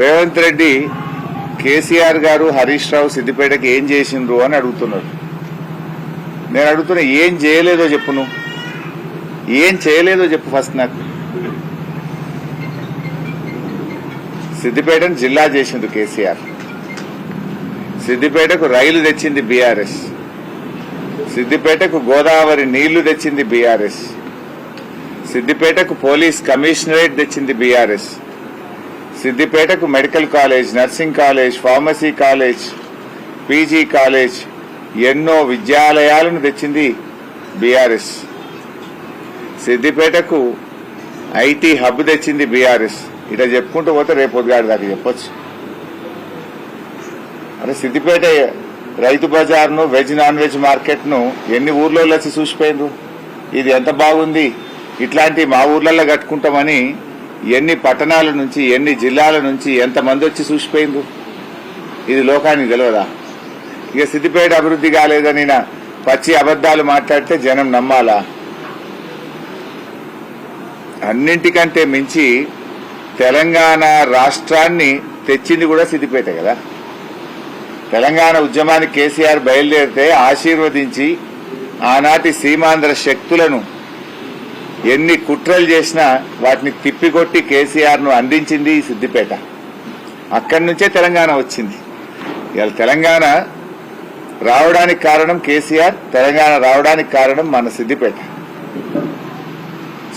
రేవంత్ రెడ్డి కేసీఆర్ గారు హరీష్ రావు సిద్దిపేటకి ఏం చేసిండ్రు అని అడుగుతున్నారు. నేను అడుగుతున్నా ఏం చేయలేదో చెప్పు నువ్వు. ఏం చేయలేదో చెప్పు ఫస్ట్ నాకు. సిద్దిపేటను జిల్లా చేసింది కేసీఆర్. సిద్దిపేటకు రైలు తెచ్చింది బీఆర్ఎస్. సిద్దిపేటకు గోదావరి నీళ్ళు తెచ్చింది బీఆర్ఎస్. సిద్దిపేటకు పోలీస్ కమిషనరేట్ తెచ్చింది BRS. సిద్దిపేటకు medical college nursing college pharmacy college PG college ఎన్నో విద్యాలయాలను తెచ్చింది బీఆర్ఎస్. సిద్దిపేటకు ఐటీ హబ్ తెచ్చింది బీఆర్ఎస్. ఇట్లా చెప్పుకుంటూ పోతే రేపు పొద్దుగాడి దాకా చెప్పొచ్చు. అరే సిద్దిపేట రైతు బజార్ను వెజ్ నాన్ వెజ్ మార్కెట్ను ఎన్ని ఊర్లో వచ్చి చూసిపోయిండ్రు? ఇది ఎంత బాగుంది? ఇట్లాంటి మా ఊర్లలో కట్టుకుంటామని ఎన్ని పట్టణాల నుంచి ఎన్ని జిల్లాల నుంచి ఎంతమంది వచ్చి చూసిపోయింది ఇది లోకానికి తెలియదా ఇక సిద్దిపేట అభివృద్ధి కాలేదని నా పచ్చి అబద్దాలు మాట్లాడితే జనం నమ్మాలా? అన్నింటికంటే మించి తెలంగాణ రాష్ట్రాన్ని తెచ్చింది కూడా సిద్దిపేట కదా? తెలంగాణ ఉద్యమానికి కేసీఆర్ బయలుదేరితే ఆశీర్వదించి ఆనాటి సీమాంధ్ర శక్తులను ఎన్ని కుట్రలు చేసినా వాటిని తిప్పికొట్టి కేసీఆర్ను అందించింది ఈ సిద్దిపేట. అక్కడి నుంచే తెలంగాణ వచ్చింది. ఇవాళ తెలంగాణ రావడానికి కారణం కేసీఆర్ తెలంగాణ రావడానికి కారణం మన సిద్దిపేట.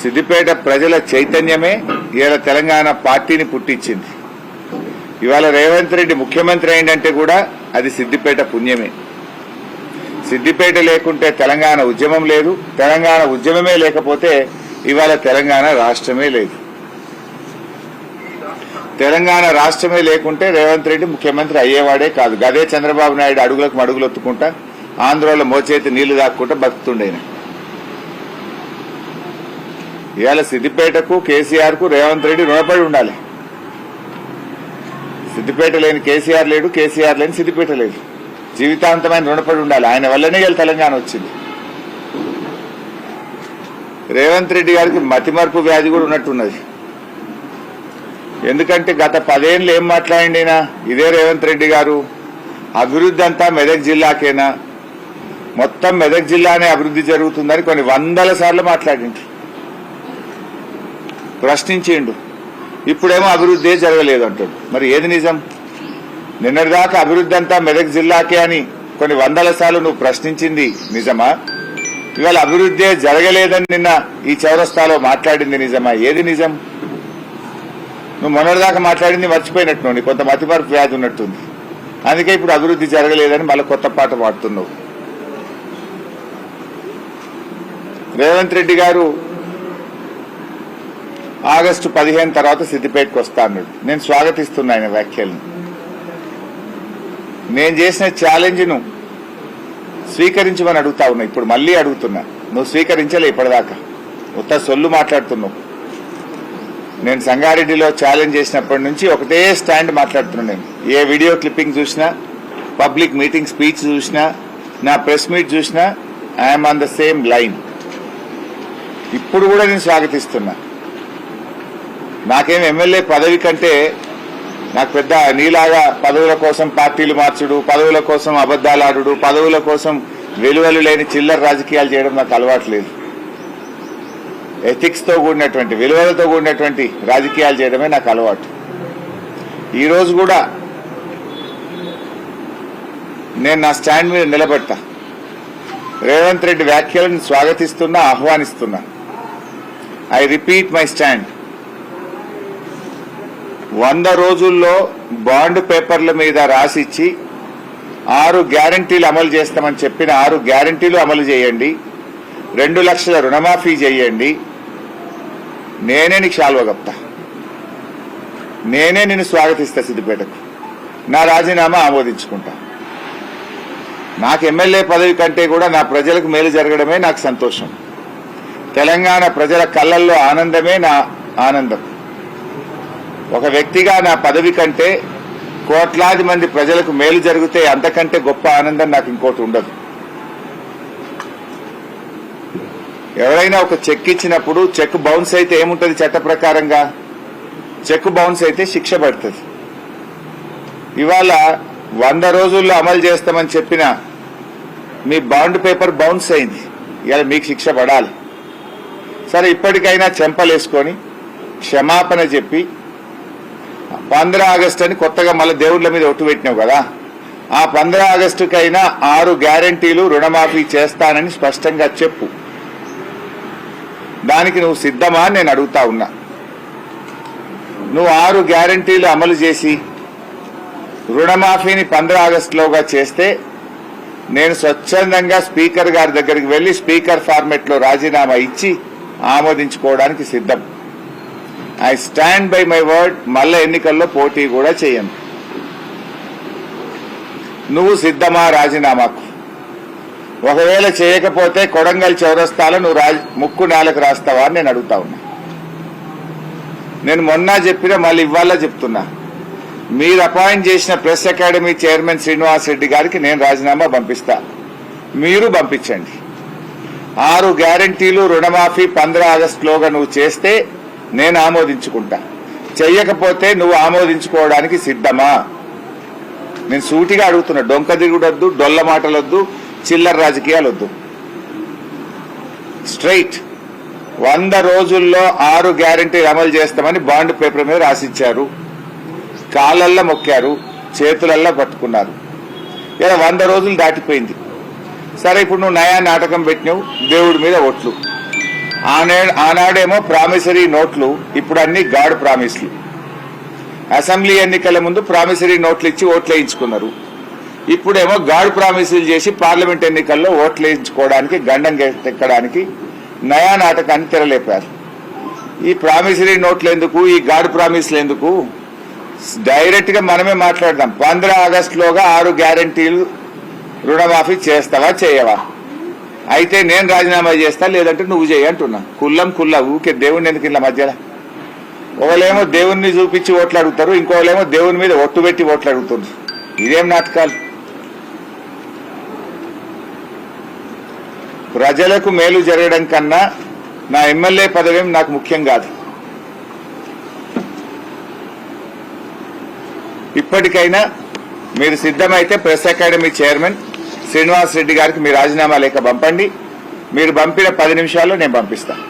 సిద్దిపేట ప్రజల చైతన్యమే ఇవాళ తెలంగాణ పార్టీని పుట్టించింది. ఇవాళ రేవంత్ రెడ్డి ముఖ్యమంత్రి అయిందంటే కూడా అది సిద్దిపేట పుణ్యమే. సిద్దిపేట లేకుంటే తెలంగాణ ఉద్యమం లేదు. తెలంగాణ ఉద్యమమే లేకపోతే ఇవాళ తెలంగాణ రాష్ట్రమే లేదు. తెలంగాణ రాష్ట్రమే లేకుంటే రేవంత్ రెడ్డి ముఖ్యమంత్రి అయ్యేవాడే కాదు. గదే చంద్రబాబు నాయుడు అడుగులకు మడుగులు ఒత్తుకుంటా ఆంధ్రలో మోచేతి నీళ్ళు దాక్కుంటా బతుకుతుండేనా? ఇవాళ సిద్దిపేటకు కేసీఆర్కు రేవంత్ రెడ్డి రుణపడి ఉండాలి. సిద్దిపేట లేని కేసీఆర్ లేడు కేసీఆర్ లేని సిద్దిపేట లేదు. జీవితాంతమైన రుణపడి ఉండాలి. ఆయన వల్లనే ఇవాళ తెలంగాణ వచ్చింది. రేవంత్ రెడ్డి గారికి మతిమరుపు వ్యాధి కూడా ఉన్నట్టున్నది. ఎందుకంటే గత పదేళ్ళు ఏం మాట్లాడినా ఇదే రేవంత్ రెడ్డి గారు. అభివృద్ధి అంతా మెదక్ జిల్లాకేనా? మొత్తం మెదక్ జిల్లానే అభివృద్ధి జరుగుతుందని కొన్ని వందల సార్లు మాట్లాడిండు. ప్రశ్నించిండు. ఇప్పుడేమో అభివృద్ధి జరగలేదు అంటాడు మరి ఏది నిజం? నిన్నటిదాకా అభివృద్ధి అంతా మెదక్ జిల్లాకే అని కొన్ని వందల సార్లు నువ్వు ప్రశ్నించింది నిజమా? ఇవాళ అభివృద్ధి జరగలేదని నిన్న ఈ చౌరస్తాలో మాట్లాడింది నిజమా? ఏది నిజం? నువ్వు మొన్నటిదాకా మాట్లాడింది మర్చిపోయినట్టు నీ కొంత మతిమరుపు వ్యాధి ఉన్నట్టుంది. అందుకే ఇప్పుడు అభివృద్ధి జరగలేదని మళ్ళీ కొత్త పాట పాడుతున్నావు. రేవంత్ రెడ్డి గారు ఆగస్టు పదిహేను తర్వాత సిద్దిపేటకు వస్తా అన్నాడు. నేను స్వాగతిస్తున్నా ఆయన వ్యాఖ్యలను. నేను చేసిన ఛాలెంజ్ను స్వీకరించమని అడుగుతా ఉన్నా. ఇప్పుడు మళ్ళీ అడుగుతున్నా. నువ్వు స్వీకరించలే ఇప్పటిదాకా. ఉత్త సొల్లు మాట్లాడుతున్నావు. నేను సంగారెడ్డిలో ఛాలెంజ్ చేసినప్పటి నుంచి ఒకటే స్టాండ్ మాట్లాడుతున్నాను నేను. ఏ వీడియో క్లిప్పింగ్ చూసినా పబ్లిక్ మీటింగ్ స్పీచ్ చూసినా నా ప్రెస్ మీట్ చూసినా I'm on the same line ఇప్పుడు కూడా నేను స్వాగతిస్తున్నా. నాకేం ఎమ్మెల్యే పదవి కంటే నాకు పెద్ద నీలాగా పదవుల కోసం పార్టీలు మార్చుడు పదవుల కోసం అబద్దాలు ఆడుడు పదవుల కోసం విలువలు లేని చిల్లర రాజకీయాలు చేయడం నాకు అలవాటు లేదు. ఎథిక్స్తో కూడినటువంటి విలువలతో కూడినటువంటి రాజకీయాలు చేయడమే నాకు అలవాటు. ఈరోజు కూడా నేను నా స్టాండ్ మీద నిలబెడతా. రేవంత్ రెడ్డి వ్యాఖ్యలను స్వాగతిస్తున్నా ఆహ్వానిస్తున్నా. ఐ రిపీట్ మై స్టాండ్ వంద రోజుల్లో బాండ్ పేపర్ల మీద రాసిచ్చి ఆరు గ్యారంటీలు అమలు చేస్తామని చెప్పిన ఆరు గ్యారంటీలు అమలు చేయండి. రెండు లక్షల రుణమాఫీ చేయండి. నేనే నీకు శాల్వ కప్తా. నేనే నిన్ను స్వాగతిస్తా సిద్దిపేటకు. నా రాజీనామా ఆమోదించుకుంటా. నాకు ఎమ్మెల్యే పదవి కంటే కూడా నా ప్రజలకు మేలు జరగడమే నాకు సంతోషం. తెలంగాణ ప్రజల కళ్ళల్లో ఆనందమే నా ఆనందం. ఒక వ్యక్తిగా నా పదవి కంటే కోట్లాది మంది ప్రజలకు మేలు జరిగితే అంతకంటే గొప్ప ఆనందం నాకు ఇంకోటి ఉండదు. ఎవరైనా ఒక చెక్ ఇచ్చినప్పుడు చెక్ బౌన్స్ అయితే ఏముంటది చట్ట ప్రకారంగా? చెక్ బౌన్స్ అయితే శిక్ష పడుతుంది. ఇవాళ వంద రోజుల్లో అమలు చేస్తామని చెప్పిన మీ బాండ్ పేపర్ బౌన్స్ అయింది. ఇవాళ మీకు శిక్ష పడాలి. సరే ఇప్పటికైనా చెంపలేసుకొని క్షమాపణ చెప్పి పంద్ర ఆగస్టు అని కొత్తగా మళ్ళీ దేవుళ్ళ మీద ఒట్టు పెట్టినావు కదా. ఆ పంద్ర ఆగస్టుకైనా ఆరు గ్యారంటీలు రుణమాఫీ చేస్తానని స్పష్టంగా చెప్పు. దానికి నువ్వు సిద్ధమా అని నేను అడుగుతా ఉన్నా. నువ్వు ఆరు గ్యారంటీలు అమలు చేసి రుణమాఫీని పంద్ర ఆగస్టులోగా చేస్తే నేను స్వచ్ఛందంగా స్పీకర్ గారి దగ్గరికి వెళ్ళి స్పీకర్ ఫార్మెట్లో రాజీనామా ఇచ్చి ఆమోదించుకోవడానికి సిద్ధం. I stand by my word మళ్ళా ఎన్నికల్లో పోటీ కూడా చేయను. నువ్వు సిద్ధమా రాజీనామాకు? ఒకవేళ చేయకపోతే కొడంగల్ చౌరస్తాలో నువ్వు రాజ ముక్కు నేలకు రాస్తావా అని నేను అడుగుతా ఉన్నా. నేను మొన్న చెప్పిన మళ్ళీ ఇవ్వాలా చెప్తున్నా. మీరు అపాయింట్ చేసిన press academy chairman Srinivas Reddy గారికి నేను రాజీనామా పంపిస్తా. మీరు పంపించండి. ఆరు గ్యారంటీలు రుణమాఫీ పంద్ర ఆగస్టులోగా నువ్వు చేస్తే నేను ఆమోదించుకుంటా. చెయ్యకపోతే నువ్వు ఆమోదించుకోవడానికి సిద్ధమా? నేను సూటిగా అడుగుతున్నా డొంక దిగుడొద్దు డొల్ల మాటలొద్దు చిల్లర రాజకీయాలు వద్దు స్ట్రైట్. వంద రోజుల్లో ఆరు గ్యారంటీలు అమలు చేస్తామని బాండ్ పేపర్ మీద రాసిచ్చారు. కాళ్ళల్లో మొక్కారు చేతులల్లో పట్టుకున్నారు. ఇలా వంద రోజులు దాటిపోయింది. సరే ఇప్పుడు నువ్వు నయా నాటకం పెట్టినావు దేవుడి మీద ఒట్లు ఆనే ఆనాడేమో ప్రామిసరీ నోట్లు ఇప్పుడు అన్ని గాడ్ ప్రామిస్లు. అసెంబ్లీ ఎన్నికల ముందు ప్రామిసరీ నోట్లు ఇచ్చి ఓట్లు వేయించుకున్నారు ఇప్పుడేమో గాడ్ ప్రామిసులు చేసి పార్లమెంట్ ఎన్నికల్లో ఓట్లు వేయించుకోవడానికి గండం ఎక్కడానికి నయా నాటకాన్ని తెరలేపారు. ఈ ప్రామిసరీ నోట్లు ఎందుకు ఈ గాడ్ ప్రామిస్లు ఎందుకు డైరెక్ట్గా మనమే మాట్లాడదాం. పంద్ర ఆగస్టులోగా ఆరు గ్యారంటీలు రుణమాఫీ చేస్తావా చేయవా? అయితే నేను రాజీనామా చేస్తా లేదంటే నువ్వు చేయి అంటున్నా. కుల్లం కుల్ల ఊకే దేవుణ్ణి ఎందుకు ఇలా మధ్యలో? ఒకళ్ళేమో దేవుణ్ణి చూపించి ఓట్లు అడుగుతారు ఇంకోళ్ళేమో దేవుని మీద ఒట్టు పెట్టి ఓట్లు అడుగుతున్నారు ఇదేం నాటకాలు? ప్రజలకు మేలు జరగడం కన్నా నా ఎమ్మెల్యే పదవేం నాకు ముఖ్యం కాదు. ఇప్పటికైనా మీరు సిద్ధమైతే press academy chairman Srinivas Reddy గారికి మీ రాజీనామా లేఖ పంపండి. మీరు పంపిన పది నిమిషాల్లో నేను పంపిస్తాను